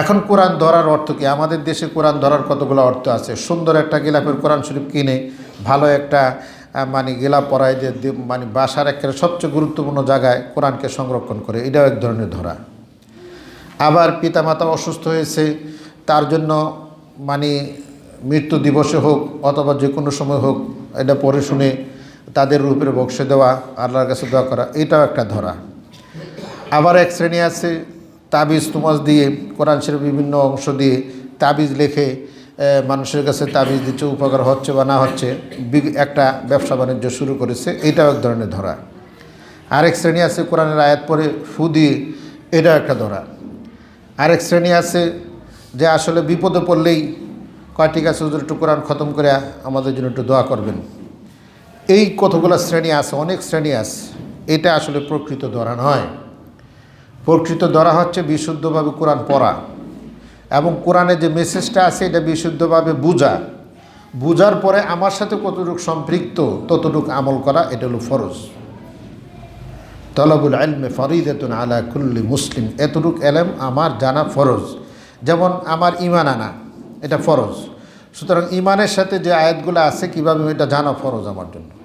এখন কোরআন ধরার অর্থ কি? আমাদের দেশে কোরআন ধরার কতগুলো অর্থ আছে? সুন্দর একটা গিলাপের কোরআন শরীফ কিনে, ভালো একটা মানে গিলাপ পরায় যে মানে বাসার একটা সবচেয়ে গুরুত্বপূর্ণ জায়গায় কোরআনকে সংরক্ষণ করে, এটাও এক ধরনের ধরা। আবার পিতামাতা অসুস্থ হয়েছে, তার জন্য মানে মৃত্যু দিবসে হোক অথবা যে কোনো সময় হোক, এটা পড়ে শুনে তাদের রূপের বক্সে দেওয়া, আল্লাহর কাছে দোয়া করা, এটাও একটা ধরা। আবার এক শ্রেণি আছে তাবিজ তুমাজ দিয়ে, কোরআন শরীফ বিভিন্ন অংশ দিয়ে তাবিজ লেখে মানুষের কাছে তাবিজ দিচ্ছে উপকার হচ্ছে বা না হচ্ছে একটা ব্যবসা বাণিজ্য শুরু করেছে, এটাও এক ধরনের ধরা। আরেক শ্রেণি আছে কোরআনের আয়াত পরে ফু দিয়ে, এটাও একটা ধরা। আরেক শ্রেণি আছে যে আসলে বিপদে পড়লেই, কয়, ঠিক হুজুর, একটু কোরআন খতম করে আমাদের জন্য একটু দোয়া করবেন। এই কতগুলো শ্রেণি আছে, অনেক শ্রেণি আছে, এটা আসলে প্রকৃত ধরা নয়। প্রকৃত ধরা হচ্ছে বিশুদ্ধভাবে কোরআন পড়া এবং কোরআনে যে মেসেজটা আছে, এটা বিশুদ্ধভাবে বোঝা। বুঝার পরে আমার সাথে কতটুকু সম্পৃক্ত, ততটুকু আমল করা, এটা হলো ফরজ। তলবুল আলমে ফরিদাতুন আলা কুল্লি মুসলিম। এতটুক এলেম আমার জানা ফরজ। যেমন আমার ইমান আনা, এটা ফরজ। সুতরাং ইমানের সাথে যে আয়াতগুলো আছে, কীভাবে এটা জানা ফরজ আমার জন্য?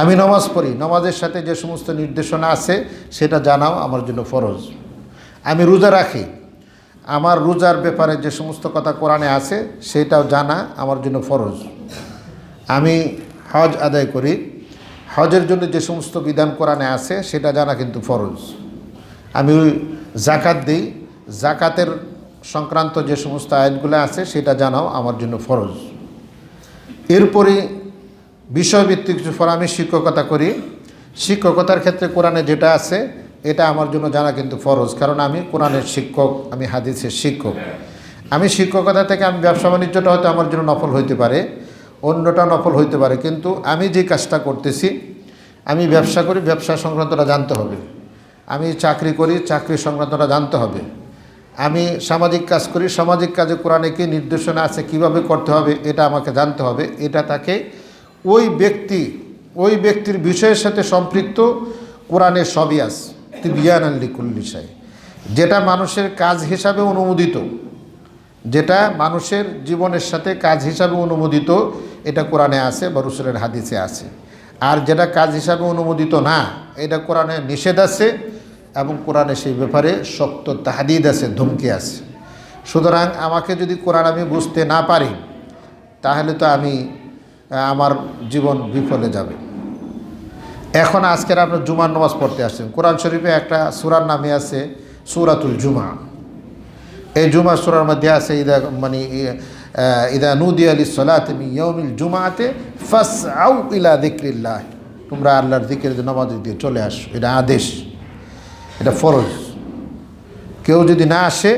আমি নমাজ পড়ি, নমাজের সাথে যে সমস্ত নির্দেশনা আছে, সেটা জানাও আমার জন্য ফরজ। আমি রোজা রাখি, আমার রোজার ব্যাপারে যে সমস্ত কথা কোরআনে আছে, সেটাও জানা আমার জন্য ফরজ। আমি হজ আদায় করি, হজের জন্য যে সমস্ত বিধান কোরআনে আছে, সেটা জানা কিন্তু ফরজ। আমি জাকাত দিই জাকাতের সংক্রান্ত যে সমস্ত আইনগুলো আছে, সেটা জানাও আমার জন্য ফরজ। এরপরে বিষয়ভিত্তিক ফর আমি শিক্ষকতা করি। শিক্ষকতার ক্ষেত্রে কোরআনে যেটা আছে, এটা আমার জন্য জানা কিন্তু ফরজ, কারণ আমি কোরআনের শিক্ষক, আমি হাদিসের শিক্ষক। আমি শিক্ষকতা থেকে আমি ব্যবসা বাণিজ্যটা হয়তো আমার জন্য নফল হইতে পারে, অন্যটা নফল হইতে পারে, কিন্তু আমি যে কাজটা করতেছি, আমি ব্যবসা করি, ব্যবসা সংক্রান্তটা জানতে হবে। আমি চাকরি করি, চাকরি সংক্রান্তটা জানতে হবে। আমি সামাজিক কাজ করি, সামাজিক কাজে কোরআনে কি নির্দেশনা আছে, কীভাবে করতে হবে, এটা আমাকে জানতে হবে, এটা তাকে ওই ব্যক্তি, ওই ব্যক্তির বিষয়ের সাথে সম্পৃক্ত কোরআনে সবই আস তিবিয়ান আল্লি কুল্লিশাই যেটা মানুষের কাজ হিসাবে অনুমোদিত, যেটা মানুষের জীবনের সাথে কাজ হিসাবে অনুমোদিত, এটা কোরআনে আছে বা হাদিসে আছে। আর যেটা কাজ হিসাবে অনুমোদিত না, এটা কোরআনে নিষেধ আছে এবং কোরআনে সেই ব্যাপারে শক্ত তাহাদিদ আছে, ধমকি আছে। সুতরাং আমাকে যদি কোরআন আমি বুঝতে না পারি, তাহলে তো আমি আমার জীবন বিফলে যাবে। এখন আজকের আপনার জুমার নামাজ পড়তে আসছেন। কোরআন শরীফে একটা সুরার নামে আছে সুরাতুল জুমা। এই জুমা সুরার মধ্যে আছে, ইদা মানে ইদা নুদি আলী সলাত জুমাতে ফাস আউ ইলা দিক্রিল্লাহ তোমরা আল্লাহর দিকের নামাজ দিয়ে চলে আসো। এটা আদেশ। এটা ফরজ। কেউ যদি না আসে,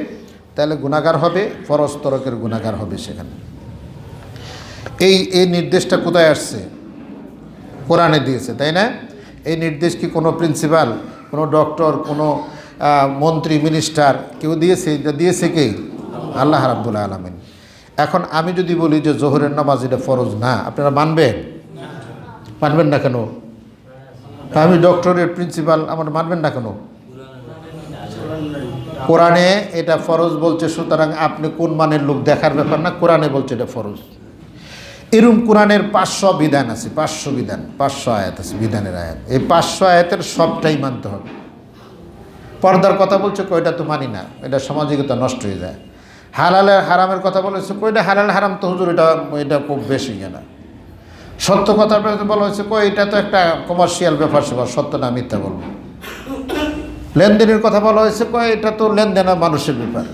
তাহলে গুণাগার হবে, ফরজ তরকের গুণাগার হবে সেখানে। এই এই নির্দেশটা কোথায় আসছে? কোরআনে দিয়েছে, তাই না? এই নির্দেশ কি কোনো প্রিন্সিপাল, কোনো ডক্টর, কোনো মন্ত্রী, মিনিস্টার, কেউ দিয়েছে? এটা দিয়েছে কে? আল্লাহ রাব্বুল আলমিন। এখন আমি যদি বলি যে জোহরের নামাজ এটা ফরজ না, আপনারা মানবেন? মানবেন না কেন? আমি ডক্টরের প্রিন্সিপাল, আমার মানবেন না কেন? কোরআনে এটা ফরজ বলছে, সুতরাং আপনি কোন মানের লোক দেখার ব্যাপার না, কোরআনে বলছে এটা ফরজ। এরম কোরআনের পাঁচশো বিধান আছে, পাঁচশো বিধান, পাঁচশো আয়াত আছে, বিধানের আয়াত। এই পাঁচশো আয়াতের সবটাই মানতে হবে। পর্দার কথা বলছে, কয়টা তো মানি না, এটা সামাজিকতা নষ্ট হয়ে যায়। হালালের হারামের কথা বলেছে, কয়টা হালাল হারাম তো হুজুর, এটা এটা খুব বেশি না। সত্য কথা বলা হয়েছে কই এটা তো একটা কমার্শিয়াল ব্যাপার সেবার, সত্য না মিথ্যা বলব। লেনদেনের কথা বলা হয়েছে, কয়, এটা তো লেনদেন মানুষের ব্যাপার।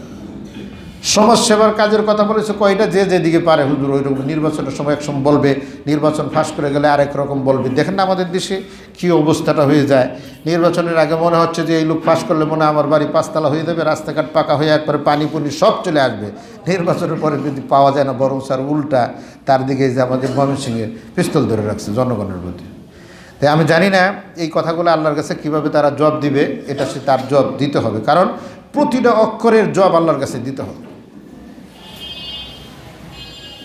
সমাজ সেবার কাজের কথা বলেছে, কয়টা? যে যেদিকে পারে হুজুর ওই রকম নির্বাচনের সময় একসময় বলবে, নির্বাচন ফাঁস করে গেলে আরেক রকম বলবে। দেখেন না আমাদের দেশে কী অবস্থাটা হয়ে যায়। নির্বাচনের আগে মনে হচ্ছে যে এই লোক ফাঁস করলে মনে আমার বাড়ি পাঁচতলা হয়ে যাবে, রাস্তাঘাট পাকা হয়ে একবারে পানি পুনি সব চলে আসবে। নির্বাচনের পরে যদি পাওয়া যায় না, বরং স্যার উল্টা তার দিকে যে আমাদের ময়মনসিংহে পিস্তল ধরে রাখছে জনগণের প্রতি। তাই আমি জানি না এই কথাগুলো আল্লাহর কাছে কীভাবে তারা জব দিবে, এটা সে তার জব দিতে হবে। কারণ প্রতিটা অক্ষরের জব আল্লাহর কাছে দিতে হবে।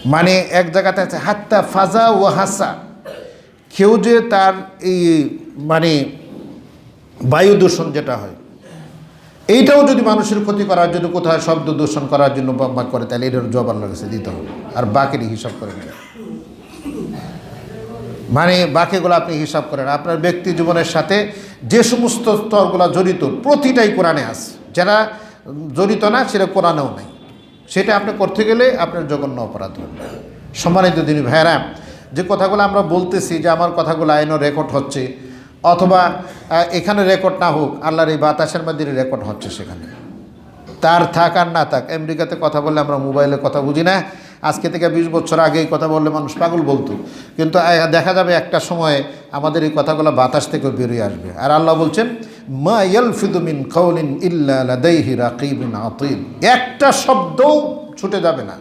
মানে এক জায়গাতে আছে, হাত্তা ফাজা ও হাসা। কেউ যে তার এই মানে বায়ু দূষণ যেটা হয়, এইটাও যদি মানুষের ক্ষতি করার জন্য কোথাও শব্দ দূষণ করার জন্য বা- বা করে, তাহলে এটার জব আল্লাহর কাছে দিতে হবে। আর বাকির হিসাব করে নেবেন। মানে বাকিগুলো আপনি হিসাব করেন। আপনার ব্যক্তি জীবনের সাথে যে সমস্ত স্তরগুলো জড়িত, প্রতিটাই কোরআনে আছে। যারা জড়িত না, সেটা কোরআনেও নেই। সেটা আপনি করতে গেলে আপনার জঘন্য অপরাধ হবে। সম্মানিত দিনী ভাইয়েরা, যে কথাগুলো আমরা বলতেছি যে আমার কথাগুলো আইনও রেকর্ড হচ্ছে, অথবা এখানে রেকর্ড না হোক, আল্লাহর এই বাতাসের মধ্যে রেকর্ড হচ্ছে সেখানে। তার থাক আর না থাক, আমেরিকাতে কথা বললে আমরা মোবাইলে কথা বুঝি না। আজকে থেকে বিশ বছর আগে কথা বললে মানুষ পাগল বলতো। কিন্তু দেখা যাবে একটা সময়ে আমাদের এই কথাগুলো বাতাস থেকে বেরিয়ে আসবে। আর আল্লাহ বলছেন মা ইয়ালফিদু মিন কাউলিন ইল্লা লাদাইহি রাকিবুন আতীদ একটা শব্দও ছুটে যাবে না।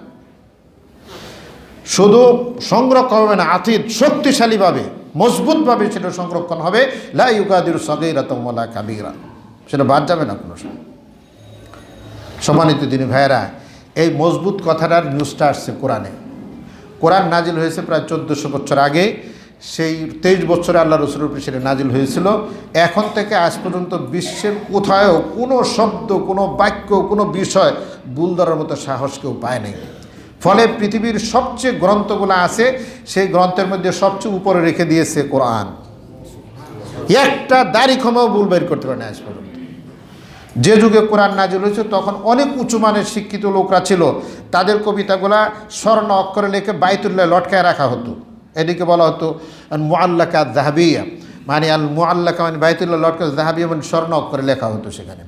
শুধু সংরক্ষণ হবে না আতিদ শক্তিশালীভাবে, মজবুতভাবে সেটা সংরক্ষণ হবে। লা ইউকাদির সগৈরা তোমলা কাবিরা। সেটা বাদ যাবে না কোনো সময়। সম্মানিত তিনি ভাইয়েরা, এই মজবুত কথাটার নিউজটা আসছে কোরআনে। কোরআন নাজিল হয়েছে প্রায় চোদ্দোশো বছর আগে। সেই তেইশ বছরে আল্লাহ রসুলের উপরে সেটা নাজিল হয়েছিল। এখন থেকে আজ পর্যন্ত বিশ্বের কোথাও কোনো শব্দ, কোনো বাক্য, কোনো বিষয় ভুল ধরার মতো সাহস কেউ পায় নাই। ফলে পৃথিবীর সবচেয়ে গ্রন্থগুলো আছে, সেই গ্রন্থের মধ্যে সবচেয়ে উপরে রেখে দিয়েছে কোরআন। একটা দাড়ি ক্ষমাও ভুল বের করতে পারে না আজ পর্যন্ত। যে যুগে কোরআন নাজিল হয়েছে, তখন অনেক উঁচু মানের শিক্ষিত লোকরা ছিল। তাদের কবিতাগুলা স্বর্ণ অক্ষরে লেখে বাইতুল্লাহ লটকায় রাখা হতো। এদিকে বলা হতো মোয়াল্লাকা জাহাবিয়া মানে আল মোয়াল্লাকা মানে বাইতুল্লাহ লটকা জাহাবিয়া মানে স্বর্ণ অক্ষরে লেখা হতো সেখানে।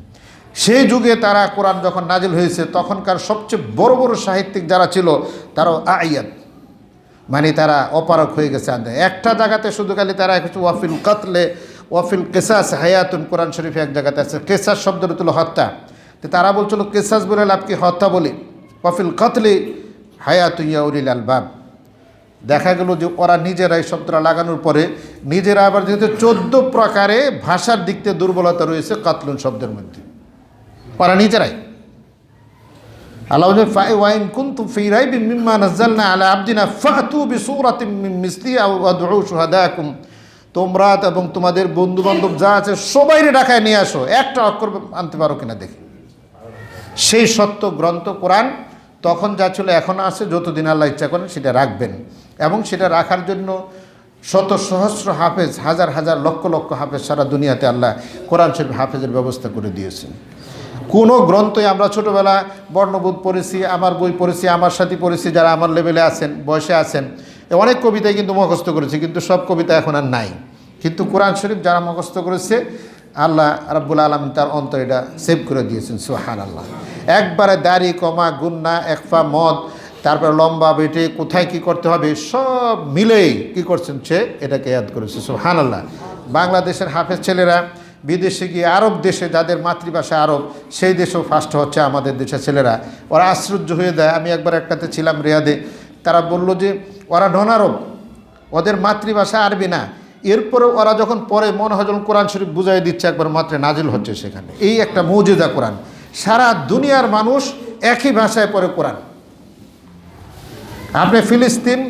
সেই যুগে তারা কোরআন যখন নাজিল হয়েছে, তখনকার সবচেয়ে বড় বড় সাহিত্যিক যারা ছিল তারাও আয়াত মানে তারা অপারক হয়ে গেছে আন্দে একটা জায়গাতে শুধু খালি তারা ওয়াফিল কাতলে, ওয়াফিল কেসাস, হায়াতুন কোরআন শরীফে এক জায়গাতে আছে। কেসাস শব্দটা তুলো হত্যা। তো তারা বলছিল, কেসাস বলে লাভ কি? হত্যা বলি। ওয়াফিল কাতলে, হায়াতুন ইয়াউরিল আলবাব। দেখা গেল যে ওরা নিজেরাই শব্দটা লাগানোর পরে নিজেরা আবার যেহেতু চোদ্দ প্রকারে ভাষার দিক থেকে দুর্বলতা রয়েছে কাতলুন শব্দের মধ্যে। ওরা নিজেরাই। আল্লাহ ফাই ওয়াইন কুনতুম ফি রাইবিন মিম্মা নাযালনা আলা আবদিনা ফাতু বিসূরাতিন মিন মিসলি আও আদউ শুহাদাকুম। তোমরা এবং তোমাদের বন্ধু বান্ধব যা আছে সবাইরে ঢাকায় নিয়ে আসো। একটা অক্ষর আনতে পারো কিনা দেখি। সেই সত্য গ্রন্থ কোরআন তখন যা ছিল এখন আছে, যতদিন আল্লাহ ইচ্ছা করেন সেটা রাখবেন। এবং সেটা রাখার জন্য শত সহস্র হাফেজ, হাজার হাজার লক্ষ লক্ষ হাফেজ সারা দুনিয়াতে আল্লাহ কোরআন শরীফ হাফেজের ব্যবস্থা করে দিয়েছেন। কোনো গ্রন্থই আমরা ছোটোবেলা বর্ণবোধ পড়েছি, আমার বই পড়েছি, আমার সাথে পড়েছি, যারা আমার লেভেলে আছেন, বয়সে আছেন অনেক কবিতাই কিন্তু মুখস্থ করেছি, কিন্তু সব কবিতা এখন আর নাই। কিন্তু কোরআন শরীফ যারা মুখস্থ করেছে, আল্লাহ রাব্বুল আলম তার অন্তর এটা সেভ করে দিয়েছেন সুহান আল্লাহ একবারে দাড়ি কমা, গুন্না, একফা, মদ তারপরে লম্বা বেটে কোথায় কি করতে হবে, সব মিলেই কি করছেন সে, এটাকে ইয়াদ করেছে। সুহান আল্লাহ বাংলাদেশের হাফেজ ছেলেরা, বিদেশে গিয়ে আরব দেশে যাদের মাতৃভাষা আরব, সেই দেশেও ফার্স্ট হচ্ছে আমাদের দেশের ছেলেরা। ওরা আশ্চর্য হয়ে দেয় আমি একবার একটাতে ছিলাম রিয়াদে। তারা বলল যে, ওরা নন আরব ওদের মাতৃভাষা আরবি না। এরপরে ওরা যখন পরে মনে হয় যখন কোরআন শরীফ বুঝাই দিচ্ছে, একবার মাত্রে নাজিল হচ্ছে সেখানে। এই একটা মৌজুদা কোরআন। সারা দুনিয়ার মানুষ একই ভাষায় পড়ে কোরআন। আপনি ফিলিস্তিন,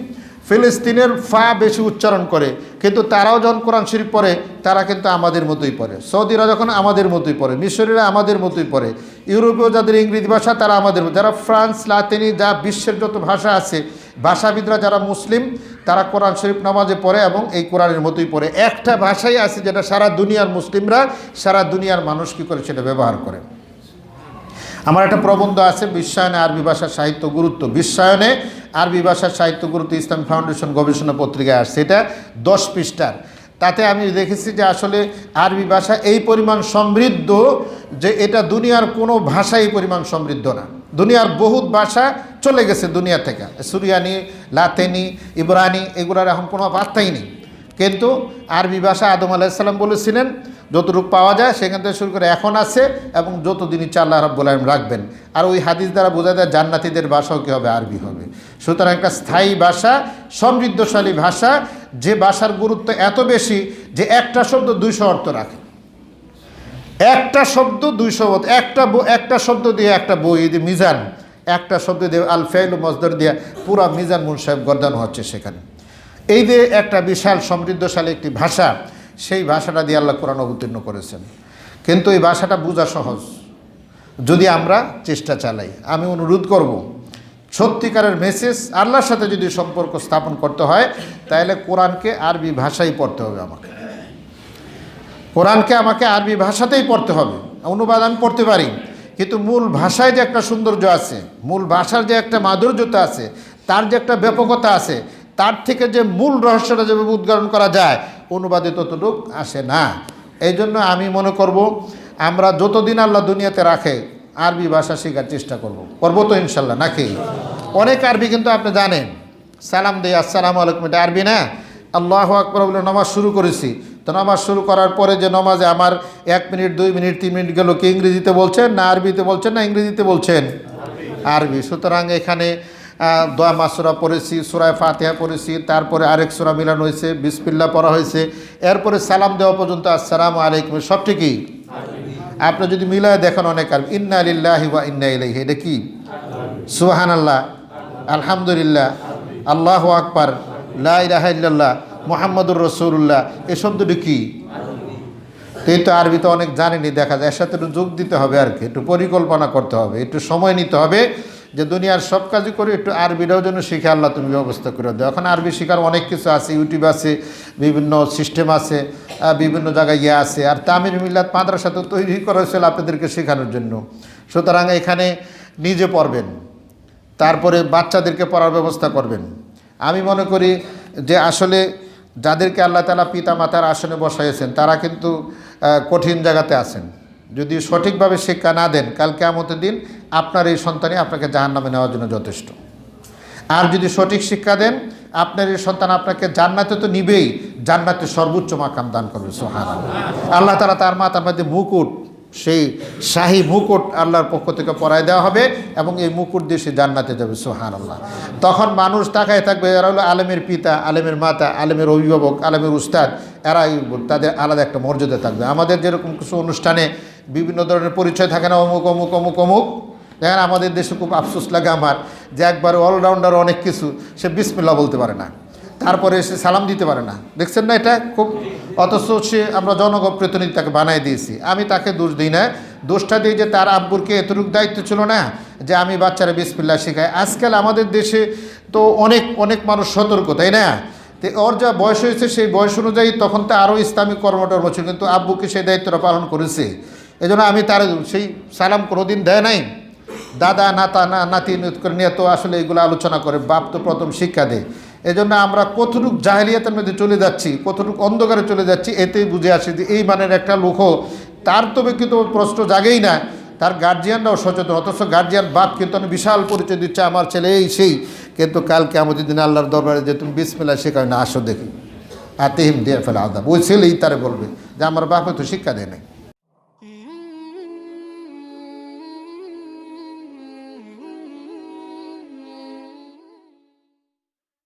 ফিলিস্তিনের ফা বেশি উচ্চারণ করে, কিন্তু তারাও যখন কোরআন শরীফ পড়ে, তারা কিন্তু আমাদের মতোই পড়ে। সৌদিরা যখন আমাদের মতোই পড়ে মিশরীরা আমাদের মতোই পড়ে, ইউরোপীয় যাদের ইংরেজি ভাষা, তারা আমাদের। যারা ফ্রান্স, লাতিনি, যা বিশ্বের যত ভাষা আছে, ভাষাবিদরা যারা মুসলিম, তারা কোরআন শরীফ নামাজে পড়ে এবং এই কোরআনের মতোই পড়ে। একটা ভাষাই আছে যেটা সারা দুনিয়ার মুসলিমরা, সারা দুনিয়ার মানুষ কী করে সেটা ব্যবহার করে? আমার একটা প্রবন্ধ আছে, বিশ্বায়নে আরবি ভাষার সাহিত্য গুরুত্ব। বিশ্বায়নে আরবি ভাষার সাহিত্য গুরুত্ব ইসলাম ফাউন্ডেশন গবেষণা পত্রিকায় আসছে, এটা দশ পৃষ্ঠার। তাতে আমি দেখেছি যে আসলে আরবি ভাষা এই পরিমাণ সমৃদ্ধ যে এটা দুনিয়ার কোনো ভাষা এই পরিমাণ সমৃদ্ধ না। দুনিয়ার বহুত ভাষা চলে গেছে দুনিয়া থেকে। সুরিয়ানি, লাতেনি, ইব্রানি, এগুলোর এখন কোনো বার্তাই নেই। কিন্তু আরবি ভাষা আদম আলাইসাল্লাম বলেছিলেন যতটুকু পাওয়া যায়, সেখান থেকে শুরু করে এখন আছে এবং যতদিনই চাল্লাহ রাব্বুল আলম রাখবেন। আর ওই হাদিস দ্বারা বোঝা যায় জান্নাতিদের ভাষাও কী হবে, আরবি হবে। সুতরাং একটা স্থায়ী ভাষা, সমৃদ্ধশালী ভাষা, যে ভাষার গুরুত্ব এত বেশি যে একটা শব্দ দুইশো অর্থ রাখে। একটা শব্দ দুইশো একটা একটা শব্দ দিয়ে একটা বই দিয়ে মিজান, একটা শব্দ দিয়ে আল ফেল মজদর দিয়ে পুরা মিজান মুন সাহেব গর্দানো হচ্ছে সেখানে। এই যে একটা বিশাল সমৃদ্ধশালী একটি ভাষা সেই ভাষাটা দিয়ে আল্লাহ কোরআন অবতীর্ণ করেছেন। কিন্তু এই ভাষাটা বোঝা সহজ। যদি আমরা চেষ্টা চালাই, আমি অনুরোধ করব, সত্যিকারের মেসেজ আল্লাহর সাথে যদি সম্পর্ক স্থাপন করতে হয়, তাহলে কোরআনকে আরবি ভাষাই পড়তে হবে আমাকে। কোরআনকে আমাকে আরবি ভাষাতেই পড়তে হবে। অনুবাদ আমি পড়তে পারি, কিন্তু মূল ভাষায় যে একটা সৌন্দর্য আছে, মূল ভাষার যে একটা মাধুর্যতা আছে, তার যে একটা ব্যাপকতা আছে, তার থেকে যে মূল রহস্যটা যেভাবে উদ্ঘাটন করা যায় অনুবাদে ততটুক আসে না। এই জন্য আমি মনে করব, আমরা যতদিন আল্লাহ দুনিয়াতে রাখে, আরবি ভাষা শেখার চেষ্টা করব। করব তো ইনশাল্লাহ, নাকি? অনেক আরবি কিন্তু আপনি জানেন। সালাম দিই, আসসালামু আলাইকুম, এটা আরবি না? আল্লাহ আকবর বলে নামাজ শুরু করেছি। তো নামাজ শুরু করার পরে যে নামাজে আমার এক মিনিট, দুই মিনিট, তিন মিনিট গেল, কি ইংরেজিতে বলছেন না আরবিতে বলছেন না ইংরেজিতে বলছেন? আরবি। সুতরাং এখানে দোয়া মাসুরা পড়েছি, সুরায় ফাতেহা পড়েছি, তারপরে আরেক সুরা মিলানো হয়েছে বিসপিল্লা পড়া হয়েছে। এরপরে সালাম দেওয়া পর্যন্ত আসসালামু আলাইকুম। সব ঠিকই? আপনি যদি মিলায় দেখেন অনেক আর ইন্না আলিল্লাহি ওয়া ইন্না ইলাইহি। এটা কি? সুহান আল্লাহ আলহামদুলিল্লাহ। আল্লাহ আকবার। লা ইলাহা ইল্লাল্লাহ। মোহাম্মদুর রসুল্লাহ এ শব্দটি কি? তো এই তো আরবিতে অনেক জানেনি দেখা যায়। এর সাথে একটু যোগ দিতে হবে আর কি। একটু পরিকল্পনা করতে হবে। একটু সময় নিতে হবে। যে দুনিয়ার সব কাজই করে, একটু আরবিটাও যেন শিখে আল্লাহ তুমি ব্যবস্থা করে দাও। এখন আরবি শেখার অনেক কিছু আছে ইউটিউব আছে, বিভিন্ন সিস্টেম আছে বিভিন্ন জায়গায় ইয়ে আছে। আর তামির মিল্লাত মাদ্রাসা তো তৈরি করা হয়েছিল আপনাদেরকে শেখানোর জন্য। সুতরাং এখানে নিজে পড়বেন, তারপরে বাচ্চাদেরকে পড়ার ব্যবস্থা করবেন। আমি মনে করি যে আসলে যাদেরকে আল্লাহ তালা পিতা মাতার আসনে বসাইছেন, তারা কিন্তু কঠিন জায়গাতে আছেন। যদি সঠিকভাবে শিক্ষা না দেন, কাল কেমতের দিন আপনার এই সন্তানই আপনাকে জাহান নামে নেওয়ার জন্য যথেষ্ট। আর যদি সঠিক শিক্ষা দেন, আপনার এই সন্তান আপনাকে জান্নাতে তো নিবেই, জান্নাতে সর্বোচ্চ মাকাম দান করবে সোহান আল্লাহ তালা তার মাতার মধ্যে মুকুট, সেই শাহী মুকুট আল্লাহর পক্ষ থেকে পরায় দেওয়া হবে এবং এই মুকুট দিয়ে সে জান্নাতে যাবে সোহান আল্লাহ তখন মানুষ তাকায় থাকবে, এরা হলো আলেমের পিতা, আলেমের মাতা, আলেমের অভিভাবক, আলেমের উস্তাদ, এরাই তাদের আলাদা একটা মর্যাদা থাকবে। আমাদের যেরকম কিছু অনুষ্ঠানে বিভিন্ন ধরনের পরিচয় থাকে না, অমুক অমুক অমুক অমুক। দেখেন আমাদের দেশে খুব আফসোস লাগে আমার যে একবার অলরাউন্ডার অনেক কিছু, সে বিসমিল্লা বলতে পারে না। তারপরে সে সালাম দিতে পারে না। দেখছেন না এটা? খুব অথচ সে আমরা জনপ্রতিনিধি তাকে বানাই দিয়েছি। আমি তাকে দোষ দিই না। দোষটা দিই যে তার আব্বুরকে এতটুকু দায়িত্ব ছিল না যে আমি বাচ্চারা বিসমিল্লা শেখাই। আজকাল আমাদের দেশে তো অনেক অনেক মানুষ সতর্ক, তাই না? তো ওর যা বয়স হয়েছে, সেই বয়স অনুযায়ী তখন তো আরও ইসলামিক কর্মটর্ম ছিল, কিন্তু আব্বুকে সেই দায়িত্বটা পালন করেছে। এজন্য আমি তার সেই সালাম কোনোদিন দেয় নাই। দাদা, নাতা, না, নাতি নিয়ে তো আসলে এগুলো আলোচনা করে, বাপ তো প্রথম শিক্ষা দেয়। এজন্য আমরা কতটুক জাহেলিয়াতের মধ্যে চলে যাচ্ছি, কতটুক অন্ধকারে চলে যাচ্ছি, এতেই বুঝে আসি যে এই মানের একটা লোকও তার তো কিন্তু প্রশ্ন জাগেই না। তার গার্জিয়ানরাও সচেতন, অথচ গার্জিয়ান বাপ কিন্তু আমি বিশাল পরিচয় দিচ্ছে, আমার ছেলে এই সেই। কিন্তু কালকে আমাদের দিন আল্লাহর দরবারে যে তুমি বিসমিল্লা শেখায় না, আসো দেখি। আতিহিম দিয়ে ফেলে আদাব ওই ছেলেই তারে বলবে যে আমার বাপে তো শিক্ষা দেয় নাই।